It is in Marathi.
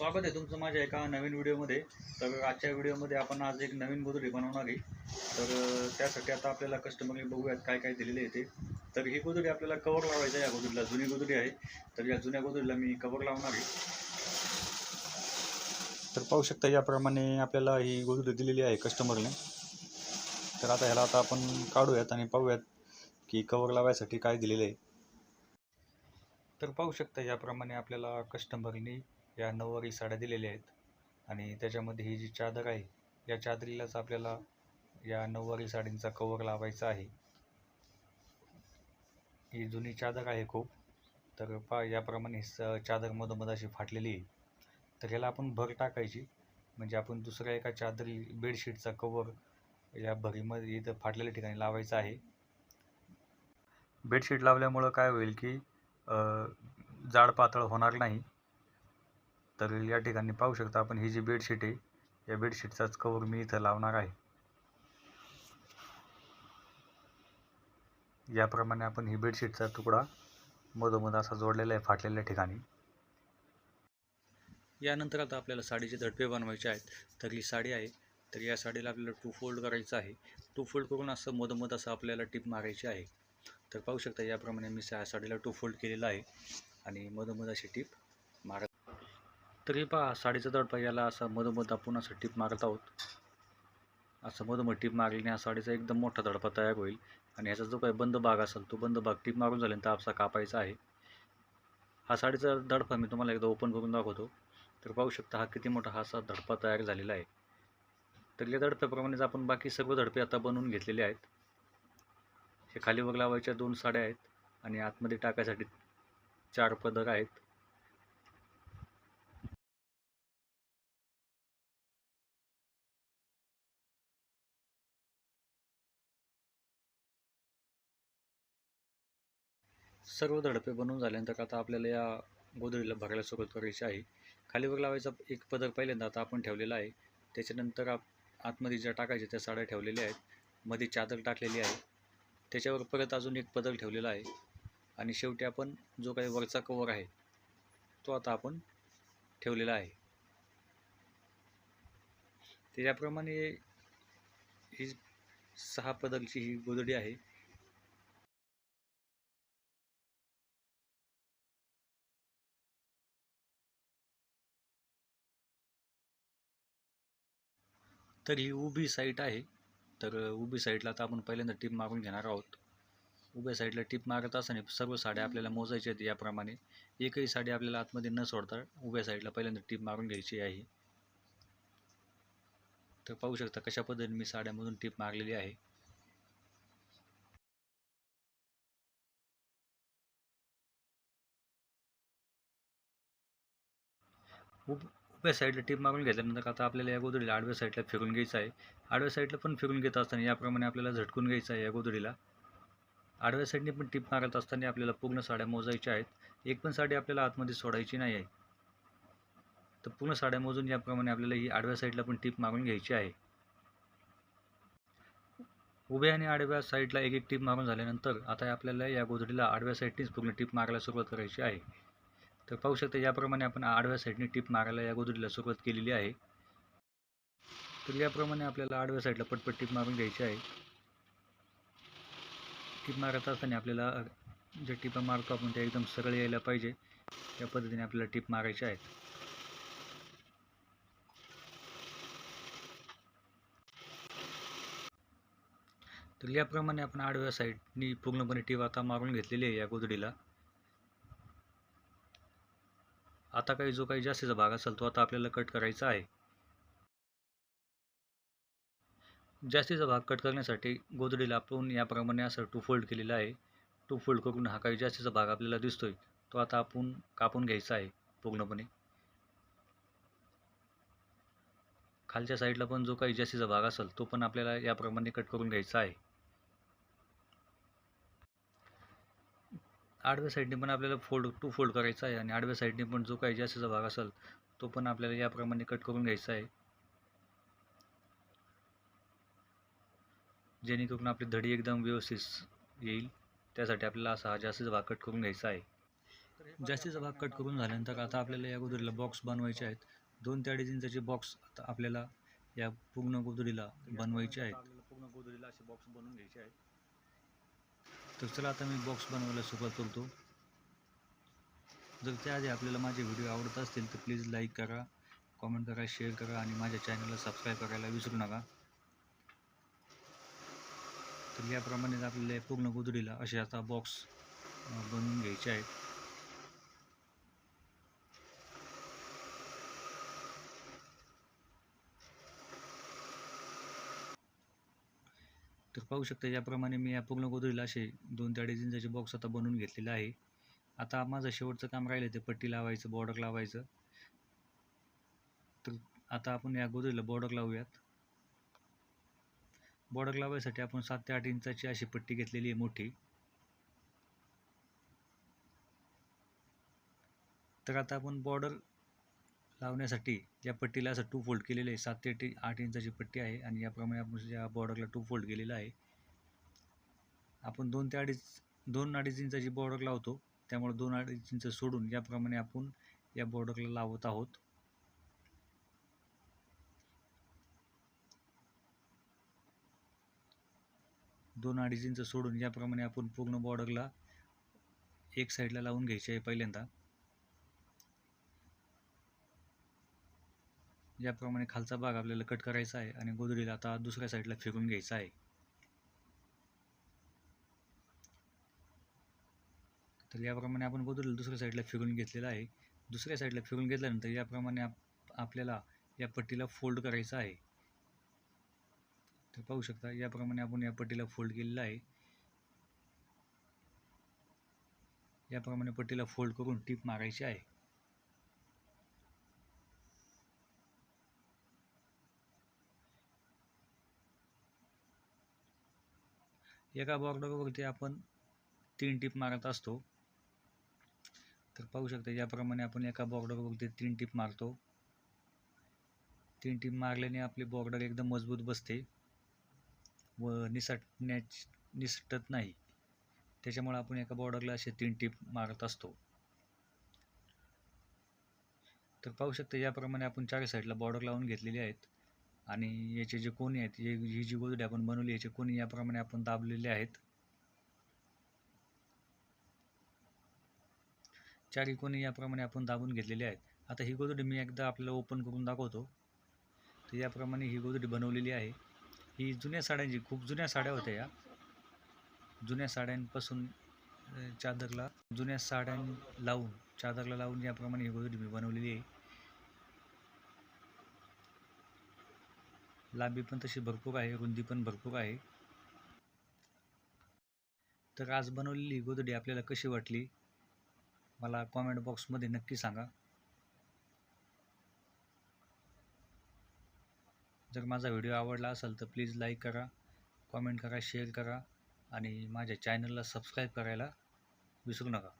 स्वागत आहे तुमचं माझ्या एका नवीन व्हिडिओमध्ये. तर आजच्या व्हिडिओमध्ये आपण आज एक नवीन गोदडी बनवणार आहे. तर त्यासाठी आता आपल्याला कस्टमरने बघूयात काय काय दिलेले आहे ते. तर ही गोदडी आपल्याला कवर लावायचं आहे या गोदडीला जुनी गोदडी आहे. तर या जुन्या गोदडीला मी कवर लावणार आहे. तर पाहू शकता याप्रमाणे आपल्याला ही गोदडी दिलेली आहे कस्टमरने तर आता ह्याला आता आपण काढूयात आणि पाहूयात की कवर लावायसाठी काय दिलेलं आहे. तर पाहू शकता याप्रमाणे आपल्याला कस्टमरनी या नऊवारी साड्या दिलेल्या आहेत. आणि त्याच्यामध्ये ही जी चादर आहे या चादरीलाच आपल्याला या नऊवारी साडींचा कवर लावायचा आहे. ही जुनी चादर आहे खूप. तर पा याप्रमाणे स चादर मधोमध अशी फाटलेली आहे. तर ह्याला आपण भर टाकायची. म्हणजे आपण दुसऱ्या एका चादरी बेडशीटचा कवर या भरीमध्ये इथं फाटलेल्या ठिकाणी लावायचा आहे. बेडशीट लावल्यामुळं काय होईल की जाड पातळ होणार नाही. तर या ठिकाणी पाहू शकता आपण ही जी बेडशीट आहे या बेडशीटचाच कवर मी इथं लावणार आहे. याप्रमाणे आपण ही बेडशीटचा तुकडा मधोमध असा जोडलेला आहे फाटलेल्या ठिकाणी. यानंतर आता आपल्याला साडीचे दडपे बनवायचे आहेत. तर ही साडी आहे. तर या साडीला आपल्याला टू फोल्ड करायचं आहे. टू फोल्ड करून असं मधोमध असं आपल्याला टिप मारायची आहे. तर पाहू शकता याप्रमाणे मी सा साडीला टू फोल्ड केलेला आहे. आणि मधोमध अशी टिप तरी पहा साडीचा दडपा याला असा मधोमध आपण असं टिप मारत आहोत. असं मधोमध टिप मारल्याने हा साडीचा एकदम मोठा दडपा तयार होईल आणि ह्याचा जो काही बंद भाग असेल तो बंद भाग टिप मारून झाल्यानंतर आपसा कापायचा आहे. हा साडीचा दडपा मी तुम्हाला एकदा ओपन करून दाखवतो. तर पाहू शकता हा किती मोठा हा असा धडपा तयार झालेला आहे. तर या दडप्याप्रमाणेच आपण बाकी सर्व धडपे आता बनवून घेतलेले आहेत. हे खाली वर लावायच्या दोन साड्या आहेत आणि आतमध्ये टाकायसाठी चार पदर आहेत. सर्व धडपे बनवून झाल्यानंतर आता आपल्याला या गोधडीला भरायला सुरुवात करायची आहे. खालीवर लावायचा एक पदर पहिल्यांदा आता आपण ठेवलेला आहे. त्याच्यानंतर आप आतमध्ये ज्या टाकायच्या त्या साड्या ठेवलेल्या आहेत. मध्ये चादर टाकलेली आहे. त्याच्यावर परत अजून एक पदर ठेवलेला आहे. आणि शेवटी आपण जो काही वरचा कवर आहे तो आता आपण ठेवलेला आहे. त्याच्याप्रमाणे ही सहा पदरची ही गोधडी आहे. तर ही उभी साईट आहे. तर उभी साईडला आता आपण पहिल्यांदा टीप मारून घेणार आहोत. उभ्या साईडला टीप मारत असताना सर्व साड्या आपल्याला मोजायच्या आहेत याप्रमाणे. एकही साडी आपल्याला आतमध्ये न सोडता उभ्या साईडला पहिल्यांदा टीप मारून घ्यायची आहे. तर पाहू शकता कशा पद्धतीने मी साड्यामधून टीप मारलेली आहे. उभ उभ्या साईडला टीप मारून घेतल्यानंतर आता आपल्याला या गोदडीला आडव्या साईडला फिरून घ्यायचं आहे. आडव्या साईडला पण फिरून घेत असताना याप्रमाणे आपल्याला झटकून घ्यायचं आहे या गोदडीला. आडव्या साईडने पण टीप मारत असताना आपल्याला पूर्ण साड्या मोजायच्या आहेत. एक पण साडी आपल्याला आतमध्ये सोडायची नाही आहे. तर पूर्ण साड्या मोजून याप्रमाणे आपल्याला ही आडव्या साईडला पण टीप मारून घ्यायची आहे. उभ्या आणि आडव्या साईडला एक एक टीप मारून झाल्यानंतर आता आपल्याला या गोदडीला आडव्या साईडनीच पूर्ण टीप मारायला सुरुवात करायची आहे. तर पाहू शकता याप्रमाणे आपण आडव्या साईडने टिप मारायला या गोदडीला सुरुवात केलेली आहे. तर याप्रमाणे आपल्याला आडव्या साईडला पटपट टिप मारून घ्यायची आहे. टिप मारत असताना आपल्याला ज्या टिपा मारतो आपण त्या एकदम सरळ यायला पाहिजे. त्या पद्धतीने आपल्याला टिप मारायच्या आहेत. तर याप्रमाणे आपण आडव्या साईडनी पूर्णपणे टीप आता मारून घेतलेली आहे या गोदडीला आता काही जो काही जास्तीचा भाग असेल तो आता आपल्याला कट करायचा आहे. जास्तीचा भाग कट करण्यासाठी गोदडीला आपण याप्रमाणे असं टू फोल्ड केलेला आहे. टू फोल्ड करून हा काही जास्तीचा भाग आपल्याला दिसतोय. तो आता आपण कापून घ्यायचा आहे पूर्णपणे. खालच्या साईडला पण जो काही जास्तीचा भाग असेल तो पण आपल्याला याप्रमाणे कट करून घ्यायचा आहे. आडव्या साईडने पण आपल्याला फोल्ड टू फोल्ड करायचा आहे आणि आडव्या साईडने पण जो काही जास्तीचा भाग असेल तो पण आपल्याला याप्रमाणे कट करून घ्यायचा आहे. जेणेकरून आपली धडी एकदम व्यवस्थित येईल. त्यासाठी आपल्याला असा हा जास्तीचा भाग कट करून घ्यायचा आहे. जास्तीचा भाग कट करून झाल्यानंतर आता आपल्याला या गोदडीला बॉक्स बनवायचे आहेत. दोन ते अडीच इंचाचे बॉक्स आता आपल्याला या पूर्ण गोदडीला बनवायचे आहेत. पूर्ण गोदडीला असे बॉक्स बनवून घ्यायचे आहेत. तर चला आता मी बॉक्स बनवायला सुरुवात करतो. जर त्याआधी आपल्याला माझे व्हिडिओ आवडत असतील तर प्लीज लाईक करा कॉमेंट करा शेअर करा आणि माझ्या चॅनलला सबस्क्राईब करायला विसरू नका. तर याप्रमाणे आपल्याला पूर्ण गुदडीला असे आता बॉक्स बनवून घ्यायचे आहेत. पाहू शकता याप्रमाणे मी या पूर्ण गोदरीला असे दोन ते अडीच इंचाचे बॉक्स आता बनवून घेतलेले आहे. आता माझं शेवटचं काम राहिलं ते पट्टी लावायचं बॉर्डर लावायचं. तर आता आपण या गोदरीला बॉर्डर लावूयात. बॉर्डर लावायसाठी आपण सात ते आठ इंचाची अशी पट्टी घेतलेली आहे मोठी. तर आता आपण बॉर्डर लावण्यासाठी या पट्टीला असं टू फोल्ड केलेलं आहे सात ते टी आठ इंचाची पट्टी आहे आणि याप्रमाणे आपण या बॉर्डरला टू फोल्ड केलेलं आहे आपण दोन ते अडीच दोन अडीच इंचाची बॉर्डर लावतो. त्यामुळे दोन अडीच इंच सोडून याप्रमाणे आपण या बॉर्डरला लावत आहोत. दोन अडीच इंच सोडून याप्रमाणे आपण पूर्ण बॉर्डरला एक साईडला लावून घ्यायची आहे पहिल्यांदा. याप्रमाणे खालचा भाग आपल्याला कट करायचा आहे आणि गोदडीला आता दुसऱ्या साईडला फिरून घ्यायचा आहे. तर याप्रमाणे आपण गोदडीला दुसऱ्या साईडला फिरून घेतलेला आहे. दुसऱ्या साईडला फिरून घेतल्यानंतर याप्रमाणे आप आपल्याला या पट्टीला फोल्ड करायचं आहे. तर पाहू शकता याप्रमाणे आपण या पट्टीला फोल्ड केलेला आहे. याप्रमाणे पट्टीला फोल्ड करून टीप मारायची आहे. एका बॉर्डरवरती आपण तीन टीप मारत असतो. तर पाहू शकता याप्रमाणे आपण एका बॉर्डरवरती तीन टीप मारतो. तीन टीप मारल्याने आपली बॉर्डर एकदम मजबूत बसते व निसटण्याच निसटत नाही. त्याच्यामुळे आपण एका बॉर्डरला असे तीन टीप मारत असतो. तर पाहू शकता याप्रमाणे आपण चार साईडला बॉर्डर लावून घेतलेली आहेत. आणि याचे जे कोणी आहेत हे ही जी गोदडी आपण बनवली याचे कोणी याप्रमाणे आपण दाबलेले आहेत? चारही कोणी याप्रमाणे आपण दाबून घेतलेले आहेत. आता ही गोदडी मी एकदा आपल्याला ओपन करून दाखवतो. तर याप्रमाणे ही गोदडी बनवलेली आहे. ही जुन्या साड्यांची खूप जुन्या साड्या होत्या या. जुन्या साड्यांपासून चादरला जुन्या साड्यां लावून चादरला लावून याप्रमाणे ही गोदडी मी बनवलेली आहे. लांबी पण तशी भरपूर आहे रुंदी पण भरपूर आहे. तर आज बनवलेली गोदडी आपल्याला कशी वाटली? मला कॉमेंट बॉक्समध्ये नक्की सांगा. जर माझा व्हिडिओ आवडला असेल तर प्लीज लाईक करा कॉमेंट करा शेअर करा आणि माझ्या चॅनलला सबस्क्राईब करायला विसरू नका.